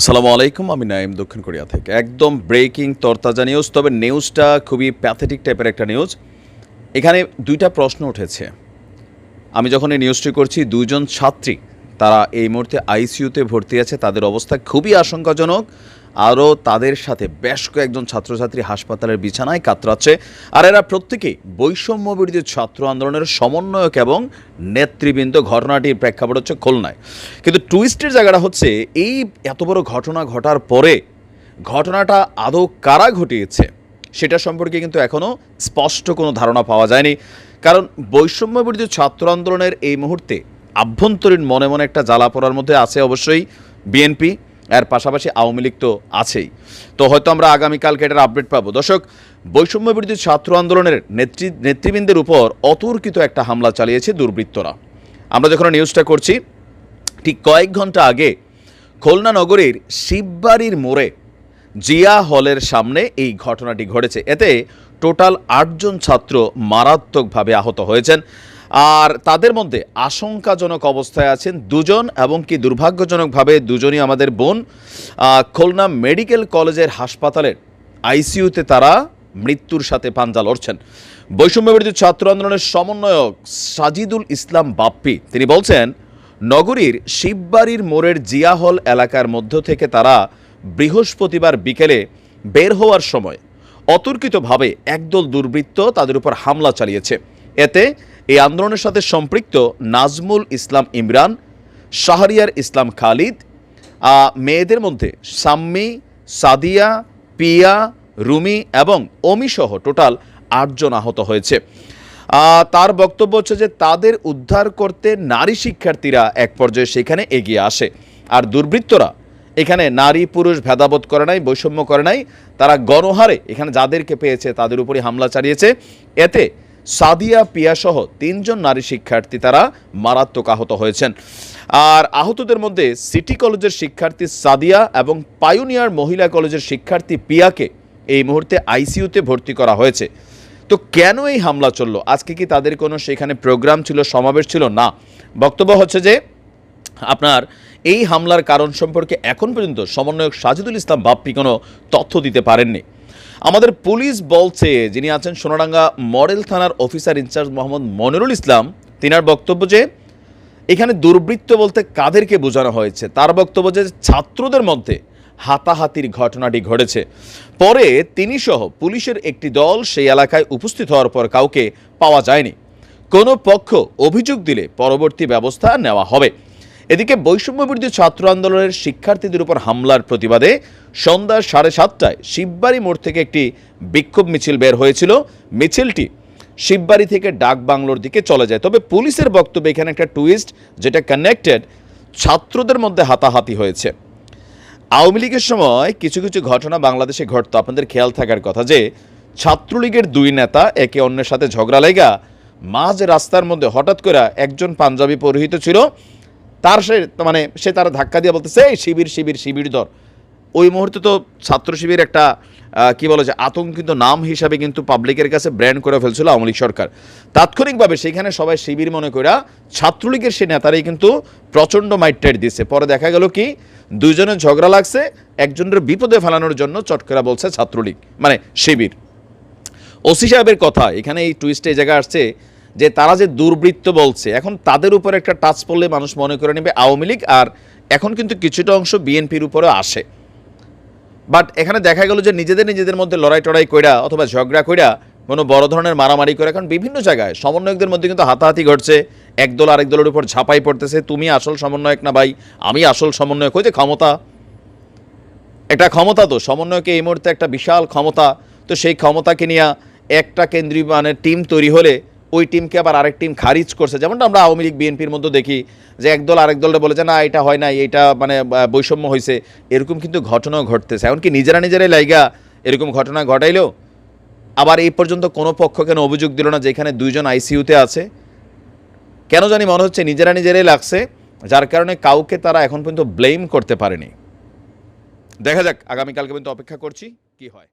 আসসালামু আলাইকুম, আমি নাইম দক্ষিণ কোরিয়া থেকে। একদম ব্রেকিং তরতাজা নিউজ, তবে নিউজটা খুবই প্যাথেটিক টাইপের একটা নিউজ। এখানে দুইটা প্রশ্ন উঠেছে। আমি যখন এই নিউজটি করছি, দুজন ছাত্রী, তারা এই মুহূর্তে আইসিইউতে ভর্তি আছে, তাদের অবস্থা খুবই আশঙ্কাজনক। আরও তাদের সাথে বেশ কয়েকজন ছাত্রছাত্রী হাসপাতালের বিছানায় কাতরাচ্ছে। আর এরা প্রত্যেকেই বৈষম্য বিরোধী ছাত্র আন্দোলনের সমন্বয়ক এবং নেতৃবৃন্দ। ঘটনাটির প্রেক্ষাপট হচ্ছে খুলনায়। কিন্তু টুইস্টের জায়গাটা হচ্ছে, এই এত বড় ঘটনা ঘটার পরে ঘটনাটা আদৌ কারা ঘটিয়েছে সেটা সম্পর্কে কিন্তু এখনও স্পষ্ট কোনো ধারণা পাওয়া যায়নি। কারণ বৈষম্য বিরোধী ছাত্র আন্দোলনের এই মুহূর্তে আভ্যন্তরীণ মনে মনে একটা জ্বালা পড়ার মধ্যে আছে অবশ্যই বিএনপি। এর পাশাপাশি আওয়ামী লীগ তো আছেই। তো হয়তো আমরা আগামীকালকে এটার আপডেট পাবো। দর্শক বৈষম্য বিরোধী ছাত্র আন্দোলনের নেতৃ নেতৃবৃন্দের উপর অতর্কিত একটা হামলা চালিয়েছে দুর্বৃত্তরা। আমরা যখন নিউজটা করছি, ঠিক কয়েক ঘণ্টা আগে খুলনা নগরীর শিববাড়ির মোড়ে জিয়া হলের সামনে এই ঘটনাটি ঘটেছে। এতে টোটাল আটজন ছাত্র মারাত্মকভাবে আহত হয়েছেন। আর তাদের মধ্যে আশঙ্কাজনক অবস্থায় আছেন দুজন এবং কি দুর্ভাগ্যজনকভাবে দুজনই আমাদের বোন। খুলনা মেডিকেল কলেজের হাসপাতালের আইসিইউতে তারা মৃত্যুর সাথে পাঞ্জা লড়ছেন। বৈষম্য বিরোধী ছাত্র আন্দোলনের সমন্বয়ক সাজিদুল ইসলাম বাপ্পি, তিনি বলছেন, নগরীর শিববাড়ির মোড়ের জিয়া হল এলাকার মধ্য থেকে তারা বৃহস্পতিবার বিকেলে বের হওয়ার সময় অতর্কিতভাবে একদল দুর্বৃত্ত তাদের উপর হামলা চালিয়েছে। এতে এই আন্দোলনের সাথে সম্পৃক্ত নাজমুল ইসলাম ইমরান, শাহরিয়ার ইসলাম খালিদ মেয়েদের মধ্যে সাম্মি, সাদিয়া, পিয়া, রুমি এবং অমিসহ টোটাল আটজন আহত হয়েছে। তার বক্তব্য হচ্ছে যে তাদের উদ্ধার করতে নারী শিক্ষার্থীরা এক পর্যায়ে সেখানে এগিয়ে আসে। আর দুর্বৃত্তরা এখানে নারী, পুরুষ ভেদাবোধ করে নাই, বৈষম্য করে নাই। তারা গণহারে এখানে যাদেরকে পেয়েছে তাদের উপরই হামলা চালিয়েছে। এতে সাদিয়া, পিয়াসহ তিনজন নারী শিক্ষার্থী তারা মারাত্মক আহত হয়েছেন। আর আহতদের মধ্যে সিটি কলেজের শিক্ষার্থী সাদিয়া এবং পায়োনিয়ার মহিলা কলেজের শিক্ষার্থী পিয়াকে এই মুহূর্তে আইসিইউতে ভর্তি করা হয়েছে। তো কেন এই হামলা চলল? আজকে কি তাদের কোনো সেখানে প্রোগ্রাম ছিল, সমাবেশ ছিল? না। বক্তব্য হচ্ছে যে, আপনার এই হামলার কারণ সম্পর্কে এখন পর্যন্ত সমন্বয়ক সাজিদুল ইসলাম বাপ্পি কোনো তথ্য দিতে পারেননি। আমাদের পুলিশ বলছে, যিনি আছেন সোনাডাঙ্গা মডেল থানার officer in charge Mohammad Monirul Islam, তিনার বক্তব্য যে, এখানে দুর্বৃত্ত বলতে কাদেরকে বোঝানো হয়েছে? তার বক্তব্য যে, ছাত্রদের মধ্যে হাতাহাতির ঘটনাটি ঘটেছে। পরে তিনি সহ পুলিশের একটি দল সেই এলাকায় উপস্থিত হওয়ার পর কাউকে পাওয়া যায়নি। কোনো পক্ষ অভিযোগ দিলে পরবর্তী ব্যবস্থা নেওয়া হবে। এদিকে বৈষম্য বিরোধী ছাত্র আন্দোলনের শিক্ষার্থীদের উপর হামলার প্রতিবাদে সন্ধ্যা সাড়ে সাতটায় শিববাড়ি মোড় থেকে একটি বিক্ষোভ মিছিল বের হয়েছিল। মিছিলটি শিববাড়ি থেকে ডাক বাংলোর দিকে চলে যায়। তবে পুলিশের বক্তব্য এখানে একটা টুইস্ট যেটা কানেক্টেড ছাত্রদের মধ্যে হাতাহাতি হয়েছে। আওয়ামী লীগের সময় কিছু কিছু ঘটনা বাংলাদেশে ঘটতো। আপনাদের খেয়াল থাকার কথা যে, ছাত্রলীগের দুই নেতা একে অন্যের সাথে ঝগড়া লেগা মাঝ রাস্তার মধ্যে হঠাৎ করে একজন পাঞ্জাবি পরিহিত ছিল। তার সে মানে সে তারা ধাক্কা দিয়ে বলতেছে, এই শিবির শিবির শিবির দর ওই মুহূর্তে তো ছাত্র শিবির একটা কি বলে যে আতঙ্কিত নাম হিসাবে কিন্তু পাবলিকের কাছে ব্র্যান্ড করে ফেলছিল আওয়ামী লীগ সরকার। তাৎক্ষণিকভাবে সেখানে সবাই শিবির মনে করে ছাত্রলীগের সে নেতারাই কিন্তু প্রচণ্ড মাইট দিছে। পরে দেখা গেল কি, দুইজনের ঝগড়া লাগছে, একজনের বিপদে ফেলানোর জন্য চটকরা বলছে ছাত্রলীগ মানে শিবির। ওসি সাহেবের কথা, এখানে এই টুইস্টে এই জায়গায় আসছে যে তারা যে দুর্বৃত্ত বলছে, এখন তাদের উপর একটা টাচ পড়লে মানুষ মনে করে নেবে আওয়ামী লীগ আর এখন কিন্তু কিছুটা অংশ বিএনপির উপরে আসে। বাট এখানে দেখা গেল যে নিজেদের নিজেদের মধ্যে লড়াই টড়াই কইরা অথবা ঝগড়া কইরা কোনো বড় ধরনের মারামারি করে, এখন বিভিন্ন জায়গায় সমন্বয়কদের মধ্যে কিন্তু হাতাহাতি ঘটছে। একদল আরেক দলের উপর ঝাঁপাই পড়তেছে, তুমি আসল সমন্বয়ক না ভাই, আমি আসল সমন্বয়ক হয়েছে ক্ষমতা। একটা ক্ষমতা তো, সমন্বয়কে এই মুহূর্তে একটা বিশাল ক্ষমতা। তো সেই ক্ষমতাকে নিয়ে একটা কেন্দ্রীয় মানে টিম তৈরি হলে ওই টিমকে আবার আরেক টিম খারিজ করছে। যেমনটা আমরা আওয়ামী লীগ, বিএনপির মধ্যে দেখি যে একদল আরেক দলটা বলেছে না, এটা হয় না এটা মানে বৈষম্য হয়েছে এরকম কিন্তু ঘটনাও ঘটতেছে। এমনকি নিজেরা নিজেরাই লাইগা এরকম ঘটনা ঘটাইলো আবার এই পর্যন্ত কোনো পক্ষ কেন অভিযোগ দিল না যেখানে দুইজন আইসিইউতে আছে? কেন জানি মনে হচ্ছে নিজেরা নিজেরাই লাগছে, যার কারণে কাউকে তারা এখন পর্যন্ত ব্লেম করতে পারেনি। দেখা যাক, আগামীকালকে কিন্তু অপেক্ষা করছি, কি হয়।